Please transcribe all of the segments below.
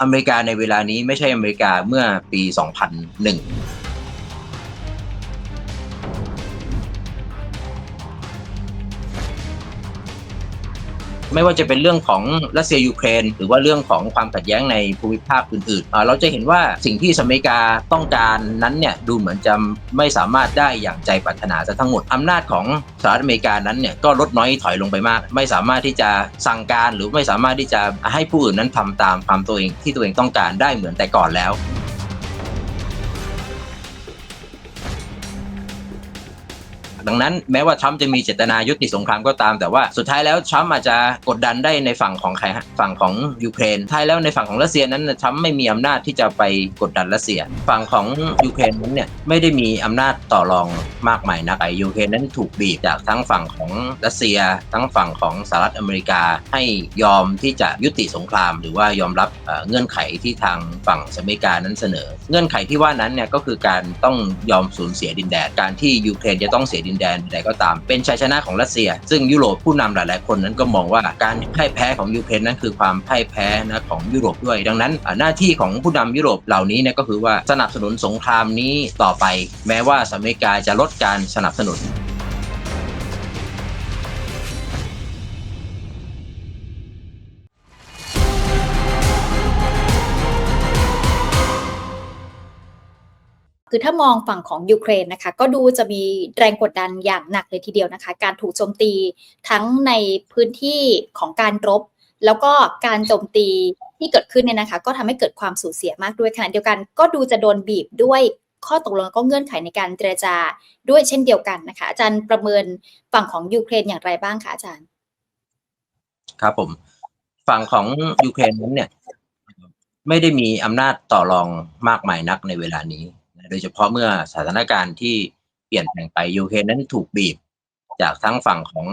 อเมริกาในเวลานี้ไม่ใช่อเมริกาเมื่อปี 2001 ไม่ว่าจะเป็นเรื่องของรัสเซียยูเครนหรือว่าเรื่องของความขัดแย้งในภูมิภาคอื่นๆอ่าเราจะเห็นว่าสิ่งที่สหรัฐอเมริกาต้องการนั้นเนี่ยดูเหมือนจะไม่สามารถได้อย่างใจปรารถนาซะทั้งหมดอำนาจของสหรัฐอเมริกานั้นเนี่ยก็ลดน้อยถอยลงไปมาก ไม่สามารถที่จะสั่งการหรือไม่สามารถที่จะให้ผู้อื่นนั้นทำตามความตัวเองที่ตัวเองต้องการได้เหมือนแต่ก่อนแล้ว ดังนั้นแม้ว่าทรัมป์จะมีเจตนายุติสงครามก็ตาม แต่ว่าสุดท้ายแล้วทรัมป์อาจจะกดดันได้ในฝั่งของใครฝั่งของยูเครนท้ายแล้วในฝั่งของรัสเซียนั้นทรัมป์ไม่มีอำนาจที่จะไปกดดันรัสเซีย ฝั่งของยูเครนนั้นเนี่ยไม่ได้มีอำนาจต่อรองมากมายนักไอยูเครนนั้นถูกบีบจากทั้งฝั่งของรัสเซีย ทั้งฝั่งของสหรัฐอเมริกาให้ยอมที่จะยุติสงคราม หรือว่ายอมรับเเงื่อนไขที่ทางฝั่งสหรัฐอเมริกานั้นเสนอ เงื่อนไขที่ว่านั้นเนี่ยก็คือการต้องยอมสูญเสียดินแดนการที่ยูเครนจะต้องเสียดินแดนใดก็ตาม เป็นชัยชนะของรัสเซีย ซึ่งยุโรปผู้นำหลายๆคนนั้นก็มองว่าการพ่ายแพ้ของยูเครนนั้นคือความพ่ายแพ้นะของยุโรปด้วย ดังนั้นหน้าที่ของผู้นำยุโรปเหล่านี้เนี่ยก็คือว่าสนับสนุนสงครามนี้ต่อไป แม้ว่าสหรัฐอเมริกาจะลดการสนับสนุน คือถ้ามองฝั่งของยูเครนนะคะก็ดูจะมีแรงกดดันอย่างหนักเลยทีเดียวนะคะ การถูกโจมตีทั้งในพื้นที่ของการรบ แล้วก็การโจมตีที่เกิดขึ้นเนี่ยนะคะ ก็ทำให้เกิดความสูญเสียมากด้วยขณะเดียวกัน ก็ดูจะโดนบีบด้วยข้อตกลงก็เงื่อนไขในการเจรจาด้วยเช่นเดียวกันนะคะ อาจารย์ประเมินฝั่งของยูเครนอย่างไรบ้างคะอาจารย์ ครับผม ฝั่งของยูเครนนั้นเนี่ย ไม่ได้มีอำนาจต่อรองมากมายนักในเวลานี้ โดยเฉพาะเมื่อสถานการณ์ที่เปลี่ยนแปลงไปยูเครนนั้นถูกบีบ จากทั้งฝั่งของ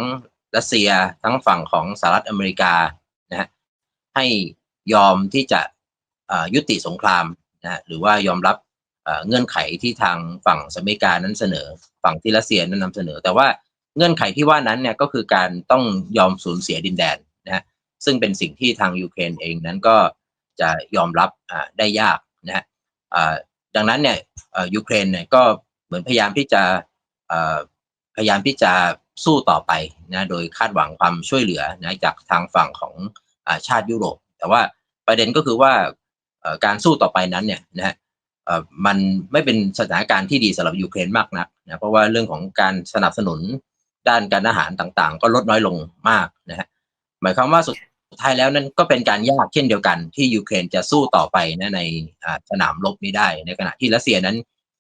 รัสเซีย ทั้งฝั่งของสหรัฐอเมริกานะฮะให้ยอมที่จะยุติสงครามนะฮะหรือว่ายอมรับเงื่อนไขที่ทางฝั่งสหรัฐอเมริกานั้นเสนอ ฝั่งที่รัสเซียนั้นนำเสนอ แต่ว่าเงื่อนไขที่ว่านั้นเนี่ยก็คือการต้องยอมสูญเสียดินแดนนะฮะซึ่งเป็นสิ่งที่ทางยูเครนเองนั้นก็จะยอมรับได้ยากนะฮะ ดังนั้นเนี่ยยูเครนเนี่ยก็เหมือนพยายามที่จะพยายามที่จะสู้ต่อไปนะโดยคาดหวังความช่วยเหลือนะจากทางฝั่งของอชาติยุโรป แต่ว่าประเด็นก็คือว่าการสู้ต่อไปนั้นเนี่ยนะฮะมันไม่เป็นสถานการณ์ที่ดีสำหรับยูเครนมากนักนะเพราะว่าเรื่องของการสนับสนุนด้านการอาหารต่างๆ ก็ลดน้อยลงมากนะฮะหมายความว่าสุด ท้ายแล้วนั้นก็เป็นการยากเช่นเดียวกันที่ยูเครนจะสู้ต่อไปนะในสนามรบนี้ได้ ในขณะที่รัสเซียนั้น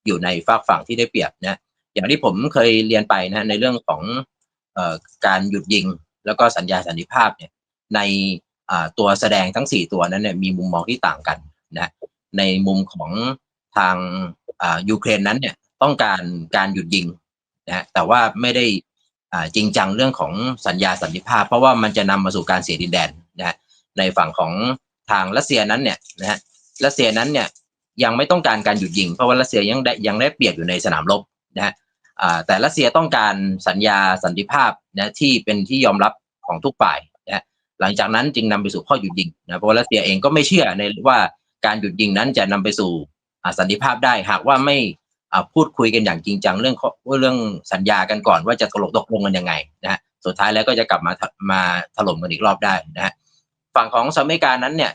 อยู่ในฝากฝั่งที่ได้เปรียบนะอย่างที่ผมเคยเรียนไปนะในเรื่องของอการหยุดยิง แล้วก็สัญญาสันติภาพเนี่ยในตัวแสดงทั้ง 4 ตัวนั้นเนี่ยมีมุมมองที่ต่างกันนะในมุมของทางยูเครนนั้นเนี่ยต้องการการหยุดยิงนะแต่ว่าไม่ได้ จริงจังเรื่องของสัญญาสันติภาพ เพราะว่ามันจะนำมาสู่การเสียดินแดนนะฮะในฝั่งของทางรัสเซียนั้นเนี่ยนะฮะรัสเซียนั้นเนี่ยยังไม่ต้องการการหยุดยิง เพราะว่ารัสเซียยังได้ยังได้เปรียบอยู่ในสนามรบนะฮะแต่รัสเซียต้องการสัญญาสันติภาพนะที่เป็นที่ยอมรับของทุกฝ่ายนะหลังจากนั้นจึงนำไปสู่ข้อหยุดยิงนะเพราะรัสเซียเองก็ไม่เชื่อในว่าการหยุดยิงนั้นจะนำไปสู่สันติภาพได้หากว่าไม่ พูดคุยกันอย่างจริงจังเรื่องเรื่องสัญญากันก่อนว่าจะตกลงตกลงกันยังไงนะฮะสุดท้ายแล้วก็จะกลับมามาถล่มกันอีกรอบได้นะฮะฝั่งของสหรัฐอเมริกานั้นเนี่ย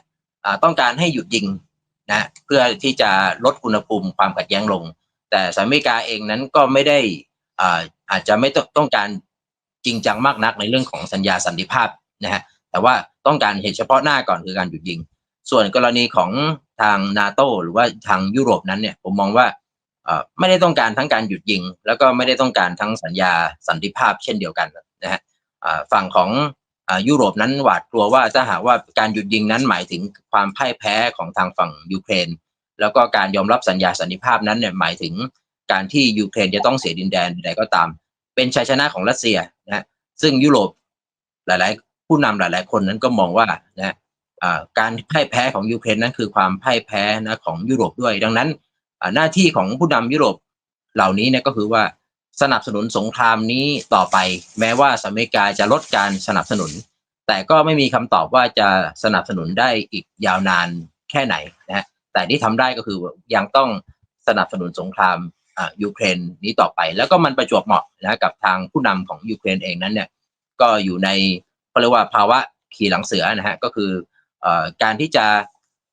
ต้องการให้หยุดยิงนะเพื่อที่จะลดอุณหภูมิความขัดแย้งลง แต่สหรัฐอเมริกาเองนั้นก็ไม่ได้อ่าอาจจะไม่ต้องการจริงจังมากนักในเรื่องของสัญญาสันติภาพนะฮะแต่ว่าต้องการเหตุเฉพาะหน้าก่อนคือการหยุดยิง ส่วนกรณีของทางนาโตหรือว่าทางยุโรปนั้นเนี่ยผมมองว่า ไม่ได้ต้องการทั้งการหยุดยิง แล้วก็ไม่ได้ต้องการทั้งสัญญาสันติภาพเช่นเดียวกันนะฮะฝั่งของอยุโรปนั้นหวาดกลัวว่าถ้าหากว่าการหยุดยิงนั้นหมายถึงความพ่ายแพ้ของทางฝั่งยูเครน แล้วก็การยอมรับสัญญาสันติภาพนั้นเนี่ยหมายถึงการที่ยูเครนจะต้องเสียดินแดนใดก็ตาม เป็นชัยชนะของรัสเซียนะซึ่งยุโรปหลายๆ ผู้นำหลาย ๆ คนนั้นก็มองว่านะการพ่ายแพ้ของยูเครนนั้นคือความพ่ายแพ้นะของยุโรปด้วย ดังนั้น หน้าที่ของผู้นำยุโรปเหล่านี้เนี่ยก็คือว่าสนับสนุนสงครามนี้ต่อไป แม้ว่าสหรัฐอเมริกาจะลดการสนับสนุน แต่ก็ไม่มีคำตอบว่าจะสนับสนุนได้อีกยาวนานแค่ไหนนะฮะแต่ที่ทำได้ก็คือยังต้องสนับสนุนสงครามยูเครนนี้ต่อไป แล้วก็มันประจวบเหมาะนะกับทางผู้นำของยูเครนเองนั้นเนี่ยก็อยู่ในเขาเรียกว่าภาวะขี่หลังเสือนะฮะก็คืออการที่จะ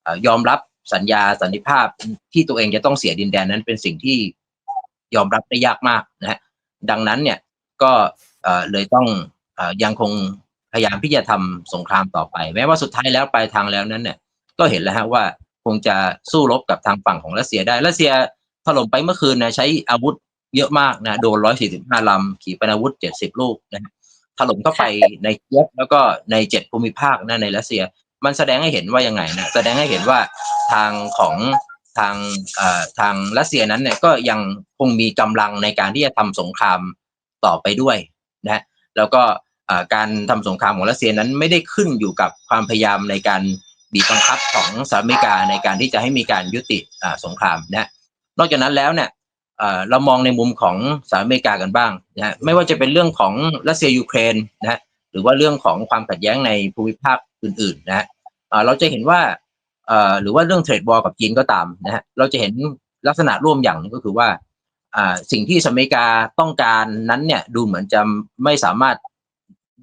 อยอมรับ สัญญาสันติภาพที่ตัวเองจะต้องเสียดินแดนนั้นเป็นสิ่งที่ยอมรับได้ยากมากนะฮะดังนั้นเนี่ยก็เอ่อเลยต้องเอ่อยังคงพยายามที่จะทำสงครามต่อไป แม้ว่าสุดท้ายแล้วปลายทางแล้วนั้นเนี่ย ก็เห็นแล้วฮะว่าคงจะสู้รบกับทางฝั่งของรัสเซียได้รัสเซียถล่มไปเมื่อคืนนะใช้อาวุธเยอะมากนะโดน145ลำขีปนาวุธ70ลูกนะฮะถล่มเข้าไปในเคียฟแล้วก็ในเจ็ดภูมิภาคนะในรัสเซีย มันแสดงให้เห็นว่ายังไงนะแสดงให้เห็นว่าทางของทางอ่อทางรัสเซียนั้นเนี่ยก็ยังคงมีกำลังในการที่จะทำสงครามต่อไปด้วยนะแล้วก็อ่อการทำสงครามของรัสเซียนั้นไม่ได้ขึ้นอยู่กับความพยายามในการบีบบังคับของสหรัฐอเมริกาในการที่จะให้มีการยุติอ่าสงครามนะนอกจากนั้นแล้วเนี่ยเอ่อเรามองในมุมของสหรัฐอเมริกากันบ้างนะไม่ว่าจะเป็นเรื่องของรัสเซียยูเครนนะฮะหรือว่าเรื่องของความขัดแย้งในภูมิภาค อื่นๆนะฮะเราจะเห็นว่าหรือว่าเรื่องเทรดบอลกับจีนก็ตามนะฮะเราจะเห็นลักษณะร่วมอย่างนึงก็คือว่าสิ่งที่สหรัฐอเมริกาต้องการนั้นเนี่ยดูเหมือนจะไม่สามารถ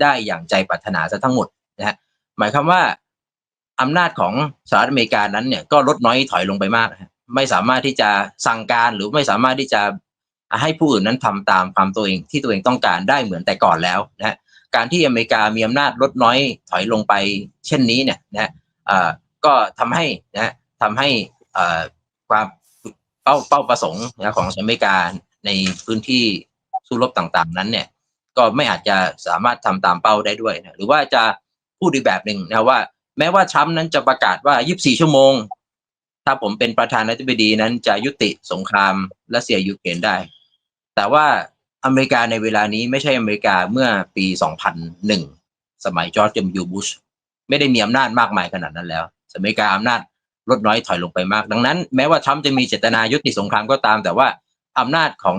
ได้อย่างใจปรารถนาซะทั้งหมดนะฮะหมายความว่าอำนาจของสหรัฐอเมริกานั้นเนี่ยก็ลดน้อยถอยลงไปมาก ไม่สามารถที่จะสั่งการหรือไม่สามารถที่จะให้ผู้อื่นนั้นทำตามความตัวเองที่ตัวเองต้องการได้เหมือนแต่ก่อนแล้วนะฮะ การที่อเมริกามีอำนาจลดน้อยถอยลงไป เช่นนี้เนี่ยนะก็ทำให้นะทำให้ความเป้าเป้าประสงค์นะของอเมริกาในพื้นที่สู้รบต่างๆ นั้นเนี่ยก็ไม่อาจจะสามารถทำตามเป้าได้ด้วยนะหรือว่าจะพูดอีกแบบหนึ่งนะว่า แม้ว่าทรัมป์นั้นจะประกาศว่า 24 ชั่วโมง ถ้าผมเป็นประธานาธิบดีนั้นจะยุติสงครามรัสเซียยูเครนได้ แต่ว่า อเมริกาในเวลานี้ไม่ใช่อเมริกาเมื่อปี 2001 สมัยจอร์จเจมยูบุชไม่ได้มีอำนาจมากมายขนาดนั้นแล้ว อเมริกาอำนาจลดน้อยถอยลงไปมาก ดังนั้น แม้ว่าทรัมป์จะมีเจตนายุติสงครามก็ตาม แต่ว่าอำนาจของ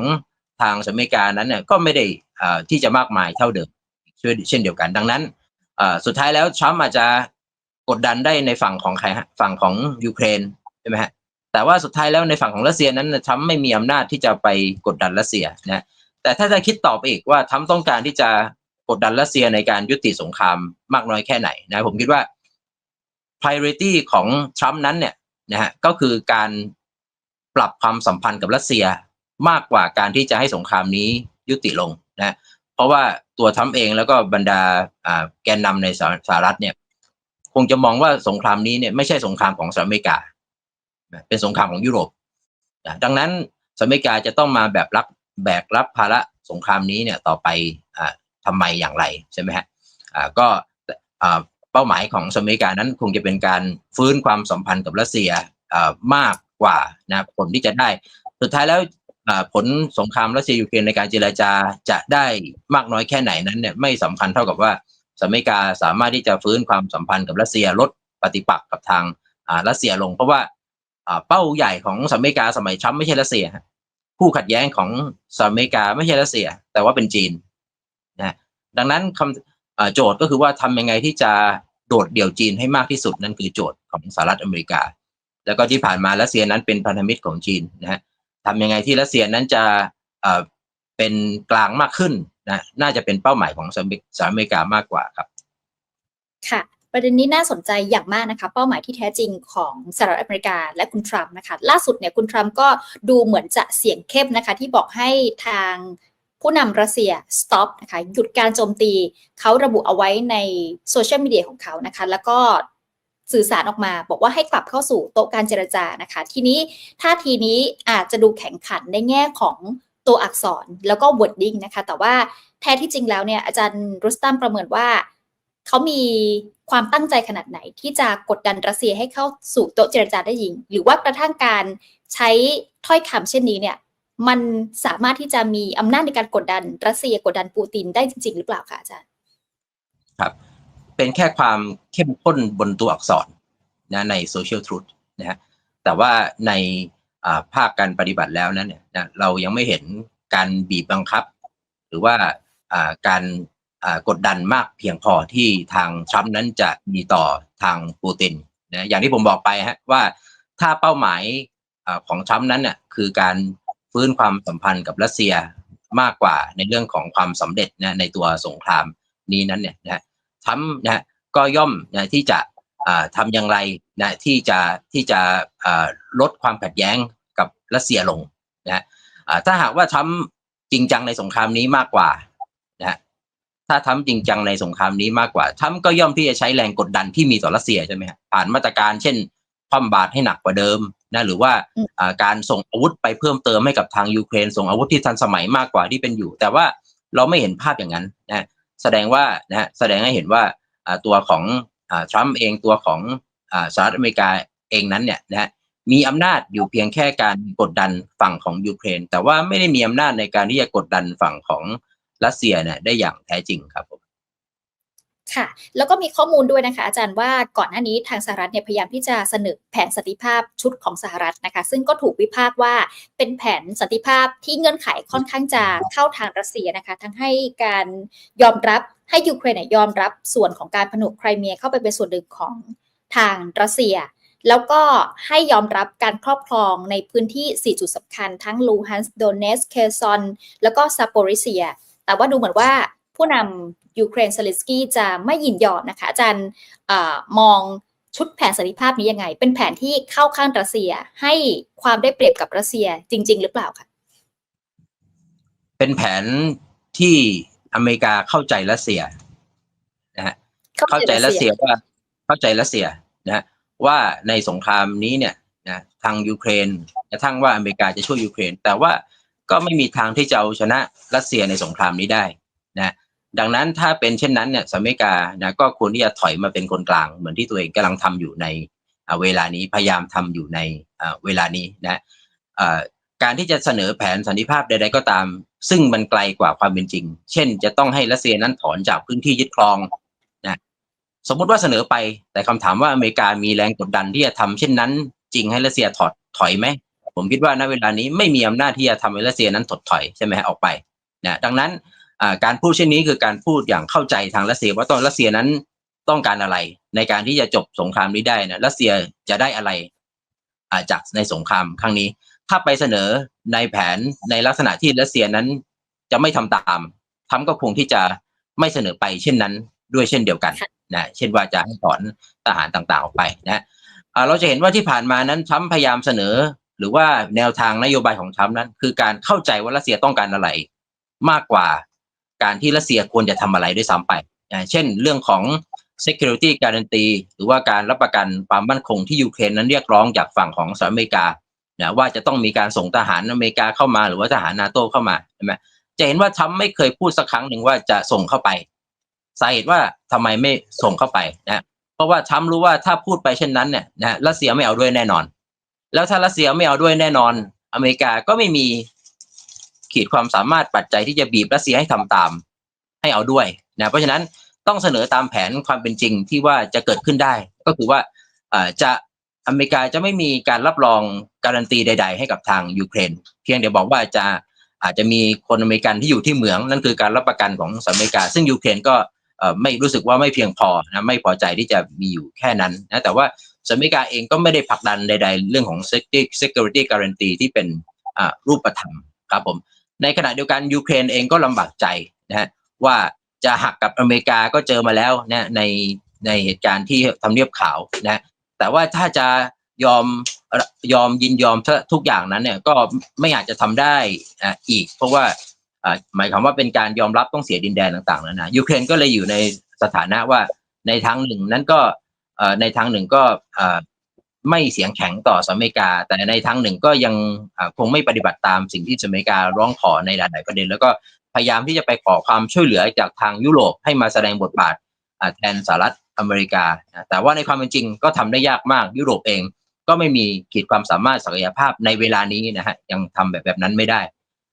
ทางอเมริกานั้นเนี่ยก็ไม่ได้อ่าที่จะมากมายเท่าเดิมเช่นเดียวกัน ดังนั้นอ่าสุดท้ายแล้วทรัมป์อาจจะกดดันได้ในฝั่งของใครฝั่งของยูเครนใช่ไหมฮะแต่ว่าสุดท้ายแล้วในฝั่งของรัสเซียนั้นทรัมป์ไม่มีอำนาจที่จะไปกดดันรัสเซียนะ แต่ถ้าจะคิดต่อไปอีกว่าทรัมต้องการที่จะกดดันรัสเซียในการยุติสงครามมากน้อยแค่ไหนนะผมคิดว่า priority ของทรัมป์นั้นเนี่ยนะฮะก็คือการปรับความสัมพันธ์กับรัสเซียมากกว่าการที่จะให้สงครามนี้ยุติลงนะเพราะว่าตัวทรัมป์เองแล้วก็บรรดาแกนนำในสหสหรัฐเนี่ยคงจะมองว่าสงครามนี้เนี่ยไม่ใช่สงครามของสหรัฐอเมริกา เป็นสงครามของยุโรปนะดังนั้นสหรัฐอเมริกาจะต้องมาแบบรับ แบกรับภาระสงครามนี้เนี่ยต่อไปอ่าทำไมอย่างไรใช่ไหมฮะก็เป้าหมายของสหรัฐอเมริกานั้นคงจะเป็นการฟื้นความสัมพันธ์กับรัสเซียมากกว่านะผลที่จะได้สุดท้ายแล้วผลสงครามรัสเซียยูเครนในการเจรจาจะได้มากน้อยแค่ไหนนั้นเนี่ยไม่สำคัญเท่ากับว่าสหรัฐอเมริกาสามารถที่จะฟื้นความสัมพันธ์กับรัสเซียลดปฏิปักษ์กับทางรัสเซียลง เพราะว่าเป้าใหญ่ของสหรัฐอเมริกาสมัยทรัมป์ไม่ใช่รัสเซีย คู่ขัดแย้งของสหรัฐอเมริกาไม่ใช่รัสเซีย แต่ว่าเป็นจีนนะดังนั้นคำโจทย์ก็คือว่าทำยังไงที่จะโดดเดี่ยวจีนให้มากที่สุดนั่นคือโจทย์ของสหรัฐอเมริกา แล้วก็ที่ผ่านมารัสเซียนั้นเป็นพันธมิตรของจีนนะฮะทำยังไงที่รัสเซียนั้นจะเอ่อเป็นกลางมากขึ้นนะน่าจะเป็นเป้าหมายของสหรัฐอเมริกามากกว่าครับ ค่ะ ประเด็นนี้น่าสนใจอย่างมากนะคะ เป้าหมายที่แท้จริงของสหรัฐอเมริกาและคุณทรัมป์นะคะ ล่าสุดเนี่ยคุณทรัมป์ก็ดูเหมือนจะเสียงเข้มนะคะ ที่บอกให้ทางผู้นำรัสเซีย stop นะคะหยุดการโจมตีเขาระบุเอาไว้ในโซเชียลมีเดียของเขานะคะ แล้วก็สื่อสารออกมา บอกว่าให้กลับเข้าสู่โต๊ะการเจรจานะคะ ทีนี้ท่าทีนี้อาจจะดูแข็งขันในแง่ของตัวอักษรแล้วก็ wording นะคะ แต่ว่าแท้ที่จริงแล้วเนี่ยอาจารย์รุสตัมประเมินว่า เขามีความตั้งใจขนาดไหน ที่จะกดดันรัสเซียให้เข้าสู่โต๊ะเจรจาได้จริง หรือว่ากระทั่งการใช้ถ้อยคำเช่นนี้เนี่ยมันสามารถที่จะมีอำนาจในการกดดันรัสเซียกดดันปูตินได้จริง ๆ หรือเปล่าคะอาจารย์ครับ เป็นแค่ความเข้มข้นบนตัวอักษรนะในโซเชียลทรูธนะฮะแต่ว่าในภาคการปฏิบัติแล้วนั้นเนี่ยนะเรายังไม่เห็นการบีบบังคับ หรือว่าการ กดดันมากเพียงพอที่ทางทรัมป์นั้นจะมีต่อทางปูตินนะอย่างที่ผมบอกไปฮะว่าถ้าเป้าหมายอของทรัมป์นั้นเนี่ยคือการฟื้นความสัมพันธ์กับรัสเซียมากกว่าในเรื่องของความสำเร็จนะในตัวสงครามนี้นั้นเนี่ยนะทรัมป์นะก็ย่อมนะที่จะอ่าทำอย่างไรนะที่จะที่จะลดความขัดแย้งกับรัสเซียลงนะถ้าหากว่าทรัมป์จริงจังในสงครามนี้มากกว่า ถ้าทรัมป์จริงจังในสงครามนี้มากกว่าทรัมป์ก็ย่อมที่จะใช้แรงกดดันที่มีต่อรัสเซียใช่ไหมฮะผ่านมาตรการเช่นคว่ำบาตรให้หนักกว่าเดิมนะหรือว่าอืมอ่าการส่งอาวุธไปเพิ่มเติมให้กับทางยูเครน ส่งอาวุธที่ทันสมัยมากกว่าที่เป็นอยู่ แต่ว่าเราไม่เห็นภาพอย่างนั้นนะแสดงว่านะฮะแสดงให้เห็นว่าอ่าตัวของอ่าทรัมป์เองตัวของอ่าสหรัฐอเมริกาเองนั้นเนี่ยนะฮะมีอำนาจอยู่เพียงแค่การกดดันฝั่งของยูเครน แต่ว่าไม่ได้มีอำนาจในการที่จะกดดันฝั่งของ รัสเซียเนี่ยได้อย่างแท้จริงครับผมค่ะ แล้วก็มีข้อมูลด้วยนะคะ อาจารย์ว่าก่อนหน้านี้ทางสหรัฐเนี่ยพยายามที่จะเสนอแผนสันติภาพชุดของสหรัฐนะคะ ซึ่งก็ถูกวิพากษ์ว่าเป็นแผนสันติภาพที่เงื่อนไขค่อนข้างจะเข้าทางรัสเซียนะคะ ทั้งให้การยอมรับให้ยูเครนยยอมรับส่วนของการผนวกไครเมียเข้าไปเป็นส่วนหนึ่งของทางรัสเซีย แล้วก็ให้ยอมรับการครอบครองในพื้นที่ 4 จุดสำคัญ ทั้งลูฮันส์โดเนสเคซอน แล้วก็ซาโปริเซีย แต่ว่าดูเหมือนว่าผู้นำยูเครนเซเลนสกี้จะไม่ยินยอมนะคะ อาจารย์เออมองชุดแผนสันติภาพนี้ยังไง เป็นแผนที่เข้าข้างรัสเซียให้ความได้เปรียบกับรัสเซียจริง ๆ หรือเปล่าคะเป็นแผนที่อเมริกาเข้าใจรัสเซียนะฮะเข้าใจรัสเซียว่าเข้าใจรัสเซียนะว่าในสงครามนี้เนี่ยนะทางยูเครนกระทั่งว่าอเมริกาจะช่วยยูเครน แต่ว่า ก็ไม่มีทางที่จะเอาชนะรัสเซียในสงครามนี้ได้นะดังนั้นถ้าเป็นเช่นนั้นเนี่ยสหรัฐอเมริกานะก็ควรที่จะถอยมาเป็นคนกลาง เหมือนที่ตัวเองกำลังทำอยู่ในเวลานี้พยายามทำอยู่ในเวลานี้นะการที่จะเสนอแผนสันติภาพใด ๆ ก็ตาม ซึ่งมันไกลกว่าความเป็นจริง เช่น จะต้องให้รัสเซียนั้นถอนจากพื้นที่ยึดครองนะสมมติว่าเสนอไปแต่คำถามว่าอเมริกามีแรงกดดันที่จะทำเช่นนั้น จริงให้รัสเซียถอดถอยไหม ผมคิดว่าณเวลานี้ไม่มีอำนาจที่จะทำให้รัสเซียนั้นถดถอยใช่ไหมฮะออกไปนะดังนั้นอ่าการพูดเช่นนี้คือการพูดอย่างเข้าใจทางรัสเซียว่าตอนรัสเซียนั้นต้องการอะไร ในการที่จะจบสงครามนี้ได้นะรัสเซียจะได้อะไรอ่าจากในสงครามครั้งนี้ ถ้าไปเสนอในแผนในลักษณะที่รัสเซียนั้นจะไม่ทำตามทำก็คงที่จะไม่เสนอไปเช่นนั้นด้วยเช่นเดียวกันนะเช่นว่าจะให้ถอนทหารต่างๆออกไปนะอ่าเราจะเห็นว่าที่ผ่านมานั้นทรัมป์พยายามเสนอ หรือว่าแนวทางนโยบายของทรัมป์นั้น คือการเข้าใจว่ารัสเซียต้องการอะไร มากกว่าการที่รัสเซียควรจะทำอะไรด้วยซ้ำไป เช่น เรื่องของ security guarantee หรือว่าการรับประกันความมั่นคงที่ยูเครนนั้นเรียกร้องจากฝั่งของสหรัฐอเมริกานะว่าจะต้องมีการส่งทหารอเมริกาเข้ามา หรือว่าทหารนาโต้เข้ามาใช่ไหมจะเห็นว่าทรัมป์ไม่เคยพูดสักครั้งหนึ่งว่าจะส่งเข้าไปสาเหตุว่าทำไมไม่ส่งเข้าไปนะเพราะว่าทรัมป์รู้ว่าถ้าพูดไปเช่นนั้นเนี่ยนะรัสเซียไม่เอาด้วยแน่นอน แล้วถ้ารัสเซียไม่เอาด้วยแน่นอน อเมริกาก็ไม่มีขีดความสามารถปัจจัยที่จะบีบรัสเซียให้ทำตาม ให้เอาด้วยนะเพราะฉะนั้นต้องเสนอตามแผนความเป็นจริงที่ว่าจะเกิดขึ้นได้ ก็คือว่าอ่าจะอเมริกาจะไม่มีการรับรองการันตีใด ๆ ให้กับทางยูเครน เพียงแต่บอกว่าจะอาจจะมีคนอเมริกันที่อยู่ที่เหมืองนั่นคือการรับประกันของสหรัฐอเมริกา ซึ่งยูเครนก็ไม่รู้สึกว่าไม่เพียงพอนะไม่พอใจที่จะมีอยู่แค่นั้นนะแต่ว่า สหรัฐอเมริกาเองก็ไม่ได้ผลักดันใด ๆ เรื่องของ security guarantee ที่เป็นรูปธรรมครับผม ในขณะเดียวกันยูเครนเองก็ลำบากใจนะฮะว่าจะหักกับอเมริกาก็เจอมาแล้วนะในในเหตุการณ์ที่ทำเนียบขาวนะแต่ว่าถ้าจะยอมยอมยินยอมทุกอย่างนั้นเนี่ยก็ไม่อาจจะทำได้อีก เพราะว่าหมายความว่าเป็นการยอมรับต้องเสียดินแดนต่างๆแล้วนะยูเครนก็เลยอยู่ในสถานะว่าในทางหนึ่งนั้นก็ ในทางหนึ่งก็ไม่เสียงแข็งต่อสหรัฐอเมริกา แต่ในทางหนึ่งก็ยังคงไม่ปฏิบัติตามสิ่งที่สหรัฐอเมริการ้องขอในหลาย ๆ ประเด็น แล้วก็พยายามที่จะไปขอความช่วยเหลือจากทางยุโรปให้มาแสดงบทบาทแทนสหรัฐอเมริกา แต่ว่าในความเป็นจริงก็ทำได้ยากมากยุโรปเอง ก็ไม่มีขีดความสามารถศักยภาพในเวลานี้นะฮะยังทำแบบแบบนั้นไม่ได้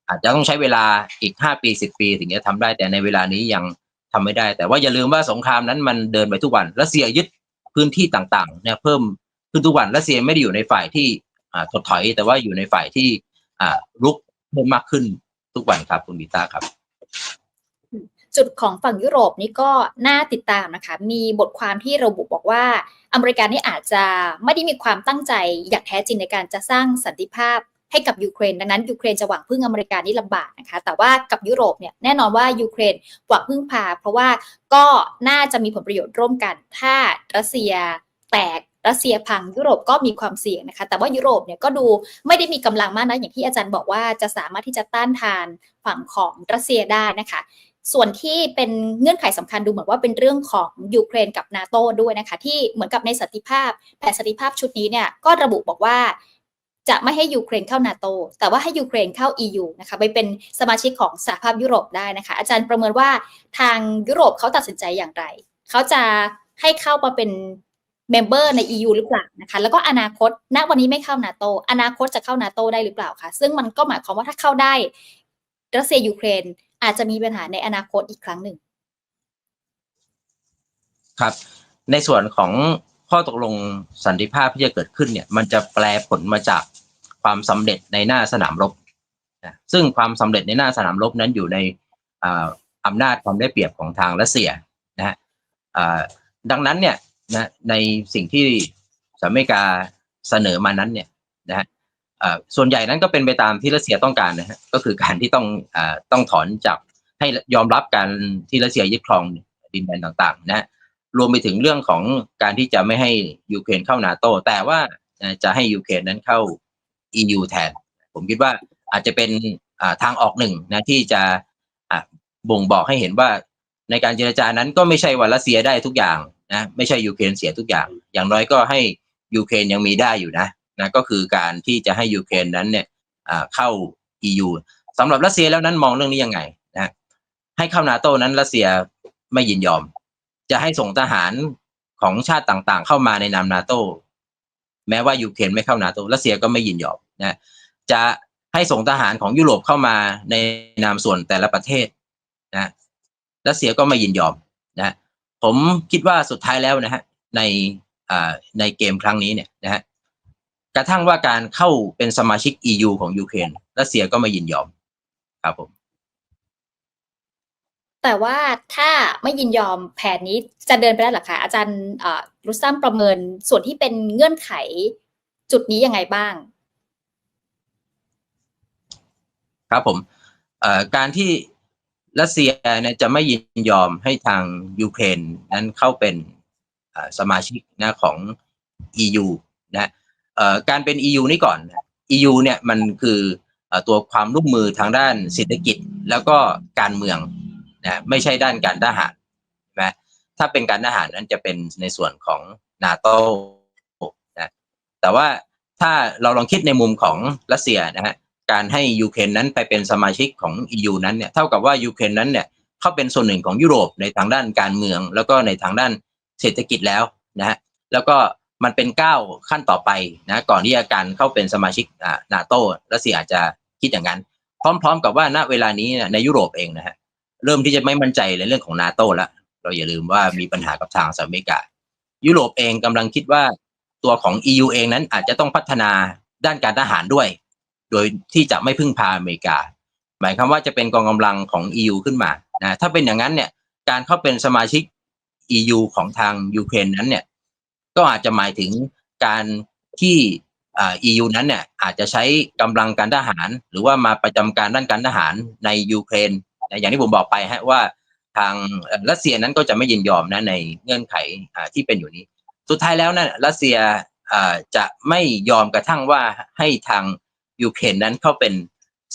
อาจจะต้องใช้เวลาอีกห้าปีสิบปีถึงจะทำได้แต่ในเวลานี้ยังทำไม่ได้ แต่ว่าอย่าลืมว่าสงครามนั้นมันเดินไปทุกวันรัสเซียยึด พื้นที่ต่างๆเนี่ยเพิ่มขึ้นทุกวันรัสเซียไม่ได้อยู่ในฝ่ายที่อ่าถดถอย แต่ว่าอยู่ในฝ่ายที่รุกเพิ่มมากขึ้นทุกวันครับคุณบีตาครับ จุดของฝั่งยุโรปนี่ก็น่าติดตามนะคะ มีบทความที่ระบุบอกว่า อเมริกานี่อาจจะไม่ได้มีความตั้งใจ อย่างแท้จริงในการจะสร้างสันติภาพ ให้กับยูเครนดังนั้นยูเครนจะหวังพึ่งอเมริกานี่ลำบากนะคะ แต่ว่ากับยุโรปเนี่ยแน่นอนว่ายูเครนหวังพึ่งพา เพราะว่าก็น่าจะมีผลประโยชน์ร่วมกัน ถ้ารัสเซียแตกรัสเซียพังยุโรปก็มีความเสี่ยงนะคะ แต่ว่ายุโรปเนี่ยก็ดูไม่ได้มีกำลังมากนะอย่างที่อาจารย์บอกว่าจะสามารถที่จะต้านทานฝั่งของรัสเซียได้นะคะส่วนที่เป็นเงื่อนไขสำคัญดูเหมือนว่าเป็นเรื่องของยูเครนกับนาโตด้วยนะคะ ที่เหมือนกับในสันติภาพแผนสันติภาพชุดนี้เนี่ยก็ระบุบอกว่า จะไม่ให้ยูเครนเข้านาโต แต่ว่าให้ยูเครนเข้า EU นะคะไปเป็นสมาชิกของสหภาพยุโรปได้นะคะ อาจารย์ประเมินว่าทางยุโรปเขาตัดสินใจอย่างไร เขาจะให้เข้ามาเป็นเมมเบอร์ใน EU หรือเปล่านะคะ แล้วก็อนาคต ณ วันนี้ไม่เข้านาโต อนาคตจะเข้านาโตได้หรือเปล่าคะ ซึ่งมันก็หมายความว่าถ้าเข้าได้ รัสเซียยูเครนอาจจะมีปัญหาในอนาคตอีกครั้งหนึ่ง ครับ ในส่วนของข้อตกลงสันติภาพที่จะเกิดขึ้นเนี่ย มันจะแปลผลมาจาก ความสำเร็จในหน้าสนามรบนะซึ่งความสำเร็จในหน้าสนามรบนั้นอยู่ในอ่าอำนาจความได้เปรียบของทางรัสเซียนะฮะดังนั้นเนี่ยนะในสิ่งที่สหรัฐอเมริกาเสนอมานั้นเนี่ยนะฮะส่วนใหญ่นั้นก็เป็นไปตามที่รัสเซียต้องการนะฮะก็คือการที่ต้องอต้องถอนจากให้ยอมรับการที่รัสเซียยึดครองดินแดนต่างๆนะฮะรวมไปถึงเรื่องของการที่จะไม่ให้ยูเครนเข้านาโตแต่ว่าจะให้ยูเครนนั้นเข้า EU แทน ผมคิดว่าอาจจะเป็นทางออกหนึ่งนะที่จะบ่งบอกให้เห็นว่าในการเจรจานั้นก็ไม่ใช่ว่ารัสเซียได้ทุกอย่างนะไม่ใช่ยูเครนเสียทุกอย่าง อย่างน้อยก็ให้ยูเครนยังมีได้อยู่นะนะก็คือการที่จะให้ยูเครนนั้นเนี่ยเข้า EU สำหรับรัสเซียแล้วนั้นมองเรื่องนี้ยังไงนะให้เข้านาโตนั้นรัสเซียไม่ยินยอม จะให้ส่งทหารของชาติต่างๆ เข้ามาในนามนาโตแม้ว่ายูเครนไม่เข้านาโตรัสเซียก็ไม่ยินยอม นะจะให้ส่งทหารของยุโรปเข้ามาในนามส่วนแต่ละประเทศนะรัสเซียก็ไม่ยินยอมนะผมคิดว่าสุดท้ายแล้วนะฮะในในเกมครั้งนี้เนี่ยนะฮะกระทั่งว่าการเข้าเป็นสมาชิก EU ของยูเครนรัสเซียก็ไม่ยินยอมครับผมแต่ว่าถ้าไม่ยินยอมแผนนี้จะเดินไปได้หรอคะอาจารย์รุสซัมประเมินส่วนที่เป็นเงื่อนไขจุดนี้ยังไงบ้าง ครับผมการที่รัสเซียเนี่ยจะไม่ยินยอมให้ทางยูเครนนั้นเข้าเป็นสมาชิกนะของ EU นะการเป็น EU นี่ก่อน EU เนี่ยมันคือตัวความร่วมมือทางด้านเศรษฐกิจแล้วก็การเมืองนะไม่ใช่ด้านการทหารนะถ้าเป็นการทหารนั้นจะเป็นในส่วนของนาโตนะแต่ว่าถ้าเราลองคิดในมุมของรัสเซียนะฮะ การให้ยูเครนนั้นไปเป็นสมาชิกของ EU นั้นเนี่ยเท่ากับว่ายูเครนนั้นเนี่ยเข้าเป็นส่วนหนึ่งของยุโรปในทางด้านการเมือง แล้วก็ในทางด้านเศรษฐกิจแล้วนะฮะแล้วก็มันเป็นก้าวขั้นต่อไปนะก่อนที่จะการเข้าเป็นสมาชิกอ่านาโต้รัสเซียอาจจะคิดอย่างนั้น พร้อม ๆ กับว่าณเวลานี้ในยุโรปเองนะฮะเริ่มที่จะไม่มั่นใจในเรื่องของนาโตแล้วเราอย่าลืมว่ามีปัญหากับทางสหรัฐอเมริกา ยุโรปเองกำลังคิดว่าตัวของ EU เองนั้นอาจจะต้องพัฒนาด้านการทหารด้วย โดยที่จะไม่พึ่งพาอเมริกา หมายความว่าจะเป็นกองกำลังของ EU ขึ้นมานะถ้าเป็นอย่างนั้นเนี่ยการเข้าเป็นสมาชิก EU ของทางยูเครนนั้นเนี่ยก็อาจจะหมายถึงการที่อ่า EU นั้นเนี่ยอาจจะใช้กำลังการทหาร หรือว่ามาประจำการด้านการทหารในยูเครนอย่างที่ผมบอกไปฮะว่าทางรัสเซียนั้นก็จะไม่ยินยอมนะในเงื่อนไขที่เป็นอยู่นี้ สุดท้ายแล้วนะรัสเซียจะไม่ยอมกระทั่งว่าให้ทาง ยูเครนนั้นเข้าเป็น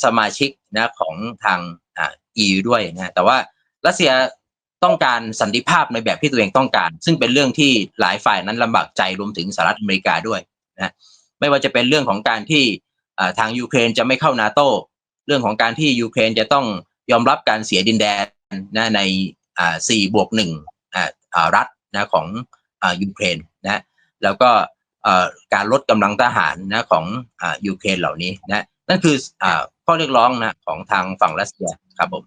สมาชิกนะของทางอ่า EU ด้วยนะแต่ว่ารัสเซียต้องการสันติภาพในแบบที่ตัวเองต้องการ ซึ่งเป็นเรื่องที่หลายฝ่ายนั้นลำบากใจรวมถึงสหรัฐอเมริกาด้วยนะไม่ว่าจะเป็นเรื่องของการที่ทางยูเครนจะไม่เข้านาโตเรื่องของการที่ยูเครนจะต้องยอมรับการเสียดินแดนนะในอ่าสี่บวกหนึ่งอ่ารัฐนะของอ่ายูเครนนะแล้วก็ การลดกำลังทหารนะของอ่ายูเครนเหล่านี้นะนั่นคืออ่าข้อเรียกร้องนะของทางฝั่งรัสเซียครับผม